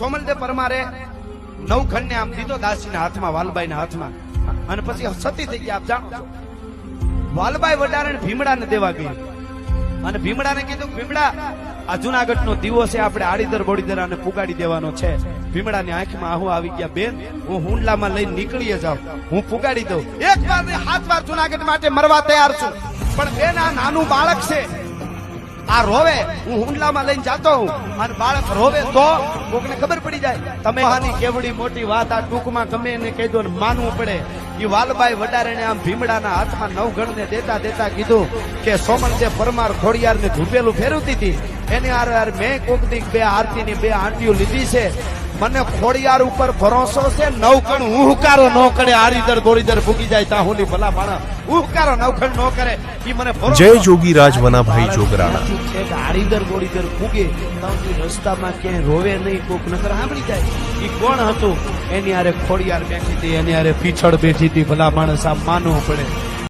સોમલદેવ પરમારે નવખંડને આમ દીધો દાસીના હાથમાં, વાલબાઈના હાથમાં. અને પછી સતી થઈ ગયા, આપ જાણો છો. વાલબાઈ વડારે ભીમડાને દેવા ગઈ. અને ભીમડાને કીધું, ભીમડા, આ જુનાગઢનો દીવો છે, આપણે આડીદર બોડીદર આને પુગાડી દેવાનો છે. ભીમડાની આંખમાં આહુ આવી ગયા, બેન, હું હુંડલામાં લઈને નીકળીએ જાઉં. હું પુગાડી દઉં. એક વાર હાથ વાર જુનાગઢ માટે મરવા તૈયાર છું. પણ બેન, આ નાનું બાળક છે. આ રોવે, હું હુંડલામાં લઈને જાતો હું. અને બાળક રોવે તો કોકને ખબર પડી જાય. તમે આની કેવડી મોટી વાત આ ટૂંકમાં ગમે એને કહી દો ને માનવું પડે. એ વાલભાઈ વડારેને આમ ભીમડાના હાથમાં નવગણને દેતા દેતા કીધું કે સોમલદેવ પરમાર ખોડિયારને ધૂપેલું ફેરવતી હતી, એની આર મેં કોક દીક બે આરતીની બે આંટીઓ લીધી છે. મને ખોડિયાર ઉપર ભરોસો છે નવકણ ઉહકારો ન કરે આરીદર ગોરીદર ભૂગી જાય તાહુની ભલા માણા ઉહકારો નવકણ ન કરે ઈ મને જય જય જોગીરાજ વનાભાઈ જોગરાણા. આરીદર ગોરીદર આડીદર બોડીદર ફૂગે તો ઈ રસ્તામાં ક્યાંય રોવે નહીં કોક નકર સાંભળી જાય. ઈ કોણ હતું? એની હારે ખોડિયાર બેઠી હતી એની હારે પીછળ બેઠી હતી ભલા માણસ આ માનવું પડે.